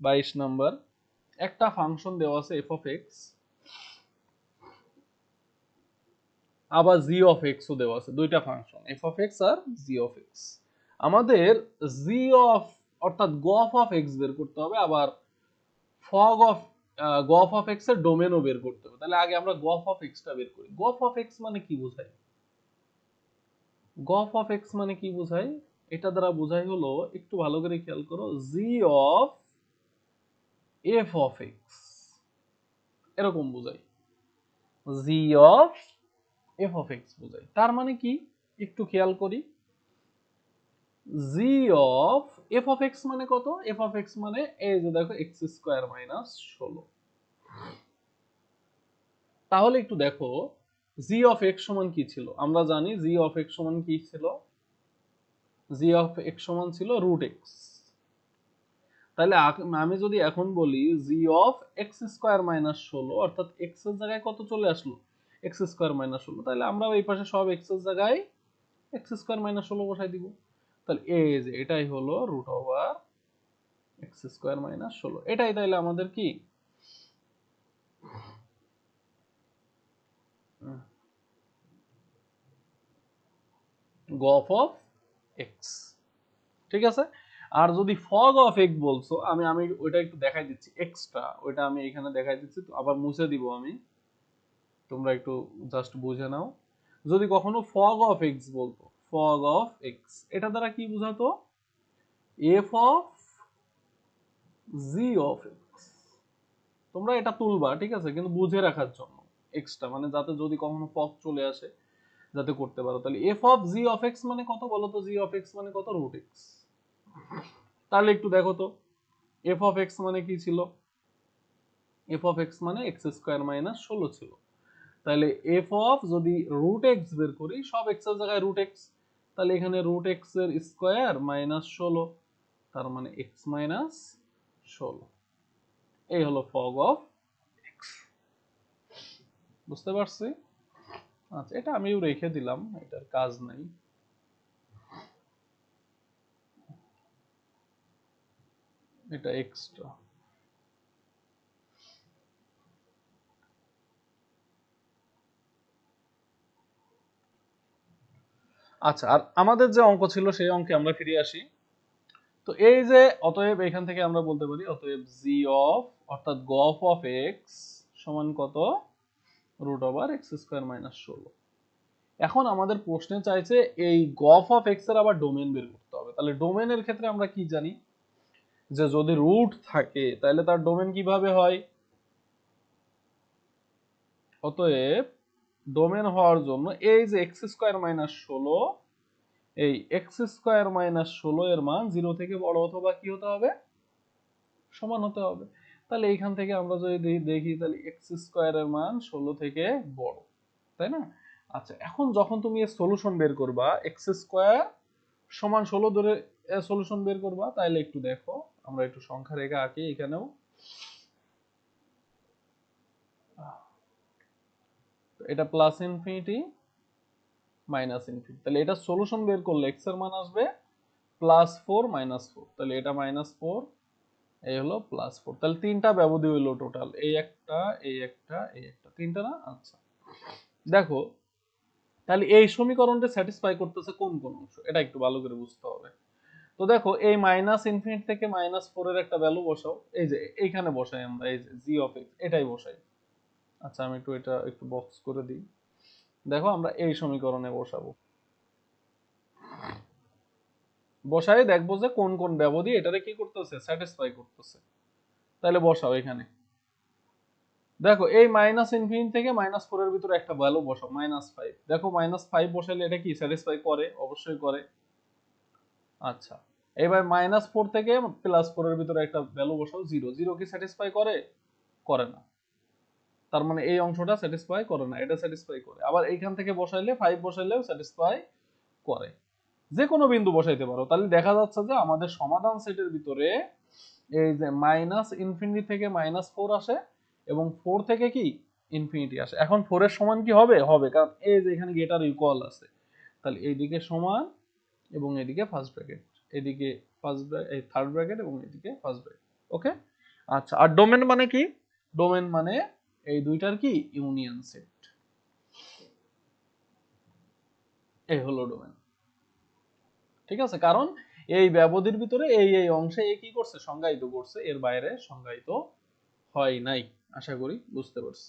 বাইশ নাম্বার। একটা ফাংশন দেওয়া আছে এফ অফ এক্স আবার জি অফ এক্সও দেওয়া আছে। দুইটা ফাংশন এফ অফ এক্স আর জি অফ এক্স আমাদের জি অফ অর্থাৎ গফ অফ এক্স বের করতে হবে, আবার ফগ অফ গফ অফ এক্সের ডোমেনও বের করতে হবে। তাহলে আগে আমরা গফ অফ এক্সটা বের করি। গফ অফ এক্স মানে কি বোঝায়? গফ অফ এক্স মানে কি বোঝায়? এটা দ্বারা বোঝাই হলো, একটু ভালো করে খেয়াল করো। G of F of X এরকম বোঝাই। G of F of X বোঝাই। তার মানে কি? একটু খেয়াল করি। G of F of X মানে কত? এফ অফ এক্স মানে এই যে দেখো এক্স স্কোয়ার মাইনাস ষোলো। তাহলে একটু দেখো জি অফ এক্স সমান কি ছিল? আমরা জানি জি অফ এক্স সমান কি ছিল? জি অফ এক্স সমান ছিল রুট এক্স তাহলে আমি যদি এখন বলি G of X square minus ষোলো, অর্থাৎ এক্সের জায়গায় কত চলে আসলো? এক্স স্কোয়ার মাইনাস ষোলো। তাহলে আমরা এই পাশে সব এক্সের জায়গায় এক্স স্কোয়ার মাইনাস ষোলো বসাই দিব। তাহলে এই যে এটাই হলো root over X square minus ষোলো। এটাই তাইলে আমাদের কি? গফ অফ এক্স ঠিক আছে? আর যদি ফগ অফ এক্স বলছো, আমি আমি ওইটা একটু দেখাই দিচ্ছি এক্সট্রা ওইটা আমি এখানে দেখাই দিচ্ছি, তো আবার মুছে দিব আমি। তোমরা একটু জাস্ট বুঝে নাও। যদি কখনো ফগ অফ এক্স বলতো ফগ অফ এক্স এটা দ্বারা কি বোঝাতো? F of G of X তোমরা এটা তুলবা, ঠিক আছে? কিন্তু বুঝে রাখার জন্য এক্সট্রা মানে যাতে যদি কখনো ফগ চলে আসে, যাতে করতে পারো। তাহলে F of G of X মানে কত বলো তো জি অফ এক্স মানে কত? রুট এক্স তাহলে একটু দেখো তো। এফ অফ এক্স মানে কি ছিল? এফ অফ এক্স মানে এক্স স্কোয়ার মাইনাস ষোলো ছিল। তাহলে এফ অফ যদি রুট এক্স বের করি, সব এক্সের জায়গায় রুট এক্স তাহলে এখানে রুট এক্সের স্কোয়ার মাইনাস ষোলো, তার মানে এক্স মাইনাস ষোলো। এই হলো ফগ অফ এক্স বুঝতে পারছি? আচ্ছা এটা আমিও রেখে দিলাম, এটার কাজ নাই। এটা এক্সট্রা আচ্ছা আর আমাদের যে অঙ্ক ছিল, সেই অঙ্কে আমরা ফিরে আসি। তো এই যে অতএব এখান থেকে আমরা বলতে পারি, অতএব জি অফ অর্থাৎ গফ অফ এক্স সমান কত? Root over X square minus ষোলো। এখন আমাদের প্রশ্নে চাইছে, এই গফ অফ এক্সের আবার ডোমেন বের করতে হবে। তাহলে ডোমেনের ক্ষেত্রে আমরা কি জানি? যে যদি রুট থাকে, তাহলে তার ডোমেন কীভাবে হয়? অতএব ডোমেন হওয়ার জন্য এই যে এক্স স্কোয়ার মাইনাস ষোলো, এই এক্স স্কোয়ার মাইনাস ষোলো এর মান জিরো থেকে বড় অথবা কি হতে হবে? সমান হতে হবে। তাহলে এইখান থেকে আমরা যদি দেখি, তাহলে এক্স স্কোয়ারের মান ষোলো থেকে বড়, তাই না? আচ্ছা এখন যখন তুমি এর সলিউশন বের করবা এক্স স্কোয়ার সমান ষোলো ধরে সলিউশন বের করবা, তাহলে একটু দেখো। আমরা একটু সংখ্যা রেখা আঁকি এখানেও। এটা প্লাস ইনফিনিটি মাইনাস ইনফিনিটি তাহলে এটা সলিউশন বের করলে এক্সের মান আসবে প্লাস ফোর মাইনাস ফোর তাহলে এটা মাইনাস ফোর এই হলো প্লাস ফোর তাহলে তিনটা ব্যবধি হইল টোটাল এই একটা এই একটা এই একটা। তিনটা না? আচ্ছা। দেখো, তাহলে এই সমীকরণটা স্যাটিসফাই করতেছে কোন কোন অংশ? এটা একটু ভালো করে বুঝতে হবে। তো দেখো, এই মাইনাস ইনফিনিটি থেকে মাইনাস ফোর এর একটা ভ্যালু বসাও। এই যে, এইখানে বসাই আমরা, এই যে জি অফ এক্স এটাই বসাই। আচ্ছা আমি একটু এটা একটু বক্স করে দিই। দেখো, আমরা এই সমীকরণে বসাবো। বসাই দেখব যে কোন কোন ব্যবধি এটারে কি করতেছে স্যাটিসফাই করতেছে। তাহলে বসাও এখানে। দেখো, এই মাইনাস ইনফিনিটি থেকে মাইনাস ফোর এর ভিতরে একটা ভ্যালু বসাও মাইনাস ফাইভ দেখো মাইনাস ফাইভ বসাইলে এটা কি স্যাটিসফাই করে? অবশ্যই করে। আচ্ছা। এবার মাইনাস ফোর থেকে প্লাস ফোর এর ভিতরে একটা ভ্যালু বসাও জিরো জিরো কি স্যাটিসফাই করে? করে না। তার মানে এই অংশটা স্যাটিসফাই করে না, এটা স্যাটিসফাই করে। আবার এইখান থেকে বসাইলে ফাইভ বসাইলেও স্যাটিসফাই করে। যে কোনো বিন্দু বসাইতে পারো। তাহলে দেখা যাচ্ছে যে আমাদের সমাধান সেটের ভিতরে এই যে মাইনাস ইনফিনিটি থেকে মাইনাস ফোর আসে এবং ফোর থেকে কি? ইনফিনিটি আসে। এখন ফোর এর সমান কি হবে? হবে, কারণ এই যে এখানে গেটার ইকুয়াল আছে। তাহলে এইদিকে সমান এবং এদিকে ফার্স্ট ব্র্যাকেট এদিকে ফার্স্ট এই থার্ড ব্র্যাকেট এবং এদিকে ফার্স্ট ব্র্যাকেট ওকে আচ্ছা আর ডোমেন মানে কি? ডোমেন মানে এই দুইটার কি? ইউনিয়ন সেট এই হলো ডোমেন ঠিক আছে? কারণ এই ব্যবধির ভিতরে এই এই অংশে এ কি করছে? সংজ্ঞায়িত করছে। এর বাইরে সংজ্ঞায়িত হয় নাই। আশা করি বুঝতে পারছি।